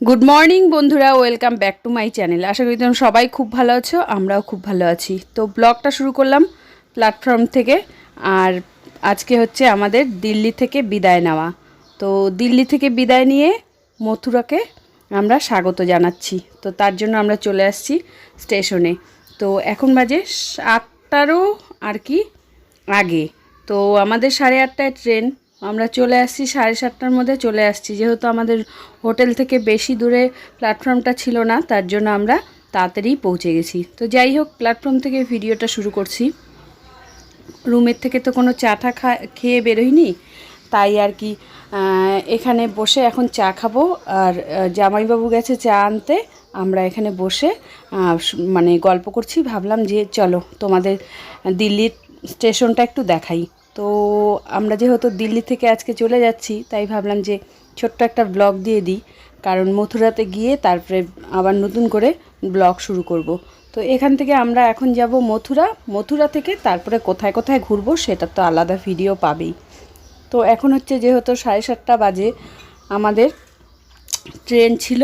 Good morning বন্ধুরা welcome back to my channel আশা করি তোমরা সবাই খুব ভালো আছো, আমরাও খুব ভালো আছি। তো ব্লগটা শুরু করলাম প্ল্যাটফর্ম থেকে, আর আজকে হচ্ছে আমাদের দিল্লি থেকে বিদায় নেওয়া। তো দিল্লি থেকে বিদায় নিয়ে মথুরাকে আমরা স্বাগত জানাচ্ছি। তো তার জন্য আমরা চলে আসছি স্টেশনে। তো এখন বাজে আটটারও আর কি আগে। তো আমাদের সাড়ে আটটায় ট্রেন আমরা চলে আসছি সাড়ে সাতটার মধ্যে চলে আসছি। যেহেতু আমাদের হোটেল থেকে বেশি দূরে প্ল্যাটফর্মটা ছিল না, তার জন্য আমরা তাড়াতাড়ি পৌঁছে গেছি। তো যাই হোক, প্ল্যাটফর্ম থেকে ভিডিওটা শুরু করছি। রুমের থেকে তো কোনো চা টা খেয়ে বেরোইনি, তাই আর কি এখানে বসে এখন চা খাব। আর জামাইবাবু গেছে চা আনতে, আমরা এখানে বসে মানে গল্প করছি। ভাবলাম যে চলো তোমাদের দিল্লির স্টেশনটা একটু দেখাই। তো আমরা যেহেতু দিল্লি থেকে আজকে চলে যাচ্ছি, তাই ভাবলাম যে ছোট্ট একটা ব্লগ দিয়ে দিই। কারণ মথুরাতে গিয়ে তারপরে আবার নতুন করে ব্লগ শুরু করব। তো এখান থেকে আমরা এখন যাব মথুরা। মথুরা থেকে তারপরে কোথায় কোথায় ঘুরবো সেটা তো আলাদা ভিডিও পাবেই। তো এখন হচ্ছে যেহেতু সাড়ে সাতটা বাজে, আমাদের ট্রেন ছিল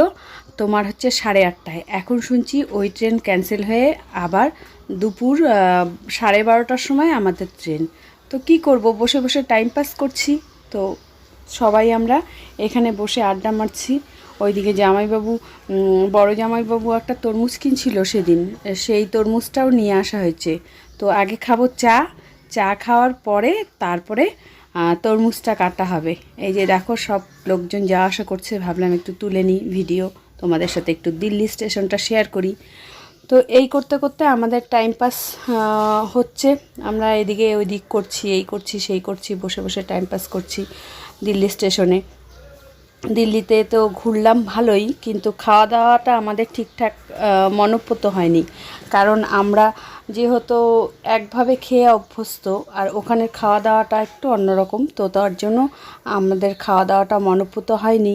তোমার হচ্ছে সাড়ে আটটায়। এখন শুনছি ওই ট্রেন ক্যান্সেল হয়ে আবার দুপুর সাড়ে বারোটার সময় আমাদের ট্রেন। তো কি করব? বসে বসে টাইম পাস করছি। তো সবাই আমরা এখানে বসে আড্ডা মারছি। ওইদিকে জামাইবাবু বড় জামাইবাবু একটা তরমুজ কিনছিল সেদিন। সেই তরমুজটাও নিয়ে আসা হয়েছে। তো আগে খাব চা। চা খাওয়ার পরে তারপরে তরমুজটা কাটা হবে। এই যে দেখো, সব লোকজন যাওয়া আসা করছে, ভাবলাম একটু তুলে নিই ভিডিও। তোমাদের সাথে একটু দিল্লি স্টেশনটা শেয়ার করি। তো এই করতে করতে আমাদের টাইম পাস হচ্ছে। আমরা এদিকে ওই দিক করছি এই করছি সেই করছি বসে বসে টাইম পাস করছি দিল্লি স্টেশনে দিল্লিতে তো ঘুরলাম ভালোই কিন্তু খাওয়া দাওয়াটা আমাদের ঠিকঠাক আহ, মনঃপূত হয়নি। কারণ আমরা যেহেতু একভাবে খেয়ে অভ্যস্ত আর ওখানের খাওয়া দাওয়াটা একটু অন্যরকম তো তার জন্য আমাদের খাওয়া দাওয়াটা মনঃপূত হয়নি।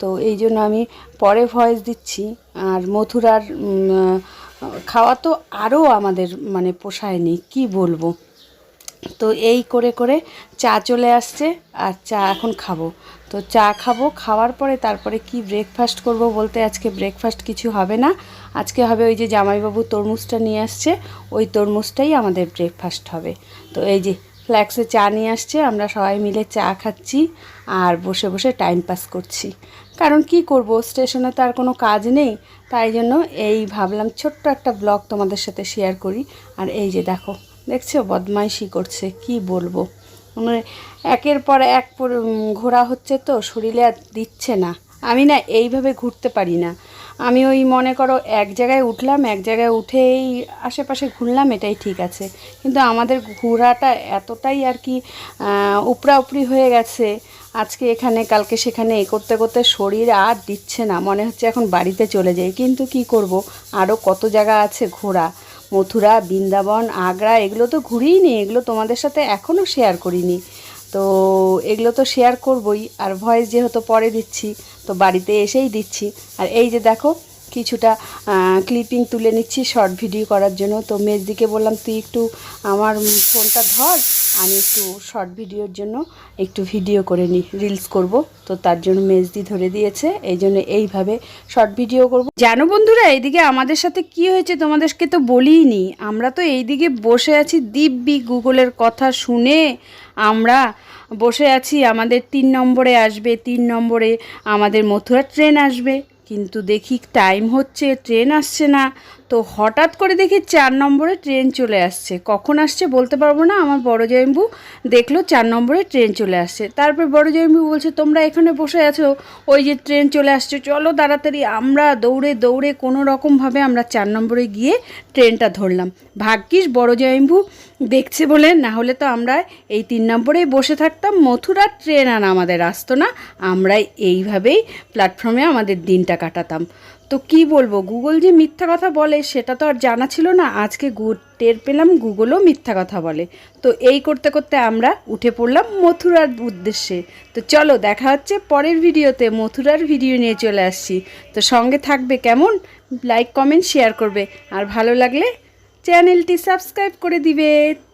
তো এই জন্য আমি পরে ভয়েস দিচ্ছি আর মথুরার খাওয়া তো আরও আমাদের মানে পোষায়নি, কি বলব? তো এই করে করে চা চলে আসছে আর চা এখন খাব। তো চা খাব, খাওয়ার পরে তারপরে কি ব্রেকফাস্ট করব বলতে আজকে ব্রেকফাস্ট কিছু হবে না। আজকে হবে ওই যে জামাইবাবু তরমুজটা নিয়ে আসছে, ওই তরমুজটাই আমাদের ব্রেকফাস্ট হবে। তো এই যে ফ্ল্যাক্সে চা নিয়ে আসছে, আমরা সবাই মিলে চা খাচ্ছি আর বসে বসে টাইম পাস করছি। কারণ কি করব? স্টেশনে তো আর কোনো কাজ নেই। তাই জন্য এই ভাবলাম ছোট্ট একটা ব্লগ তোমাদের সাথে শেয়ার করি। আর এই যে দেখো, দেখছ? বদমাইশি করছে, কি বলব? মানে একের পর এক ঘোরা হচ্ছে তো, শরীরে আর দিচ্ছে না। আমি না এইভাবে ঘুরতে পারি না। আমি ওই মনে করো এক জায়গায় উঠলাম, এক জায়গায় উঠেই আশেপাশে ঘুরলাম, এটাই ঠিক আছে। কিন্তু আমাদের ঘোরাটা এতটাই আর কি উপরা উপরি হয়ে গেছে। আজকে এখানে, কালকে সেখানে এ করতে করতে শরীর আর দিচ্ছে না। মনে হচ্ছে এখন বাড়িতে চলে যাই। কিন্তু কি করব? আরও কত জায়গা আছে ঘোরা। মথুরা, বৃন্দাবন, আগ্রা, এগুলো তো ঘুরিই নি। এগুলো তোমাদের সাথে এখনও শেয়ার করিনি। তো এগুলো তো শেয়ার করবই। আর ভয়েস যেহেতু পরে দিচ্ছি, তো বাড়িতে এসেই দিচ্ছি। আর এই যে দেখো কিছুটা ক্লিপিং তুলে নিচ্ছি শর্ট ভিডিও করার জন্য। তো মেজদিকে বললাম, তুই একটু আমার ফোনটা ধর, আমি একটু শর্ট ভিডিওর জন্য একটু ভিডিও করে নিই রিলস করব। তো তার জন্য মেজদি ধরে দিয়েছে, এই জন্য এইভাবে শর্ট ভিডিও করব। জানো বন্ধুরা, এইদিকে আমাদের সাথে কি হয়েছে তোমাদেরকে তো বলিনি। আমরা তো এইদিকে বসে আছি দিব্যি গুগলের কথা শুনে। আমরা বসে আছি, আমাদের তিন নম্বরে আসবে, তিন নম্বরে আমাদের মথুরা ট্রেন আসবে। কিন্তু দেখি টাইম হচ্ছে ট্রেন আসছে না। তো হঠাৎ করে দেখি চার নম্বরে ট্রেন চলে আসছে। কখন আসছে বলতে পারব না, আমার বড় জয়ম্বু দেখল চার নম্বরে ট্রেন চলে আসছে। তারপর বড় জয়ম্বু বলছে, তোমরা এখানে বসে আছো, ওই যে ট্রেন চলে আসছে, চলো তাড়াতাড়ি, আমরা দৌড়ে দৌড়ে কোনো রকমভাবে আমরা চার নম্বরে গিয়ে ট্রেনটা ধরলাম। ভাগ্যিস বড় জয়ম্বু দেখছে বলে, না হলে তো আমরা এই তিন নম্বরেই বসে থাকতাম মথুরার ট্রেন আর আমাদের আসতো না আমরা এইভাবেই প্ল্যাটফর্মে আমাদের দিনটা কাটাতাম। তো কি বলব? গুগল যে মিথ্যা কথা বলে, সেটা তো আর জানা ছিল না। আজকে গু- টের পেলাম গুগলও মিথ্যা কথা বলে। তো এই করতে করতে আমরা উঠে পড়লাম মথুরার উদ্দেশ্যে। তো চলো, দেখা হচ্ছে পরের ভিডিওতে। মথুরার ভিডিও নিয়ে চলে আসছি। তো সঙ্গে থাকবে কেমন? লাইক কমেন্ট শেয়ার করবে। আর ভালো লাগলে চ্যানেলটি সাবস্ক্রাইব করে দিবে।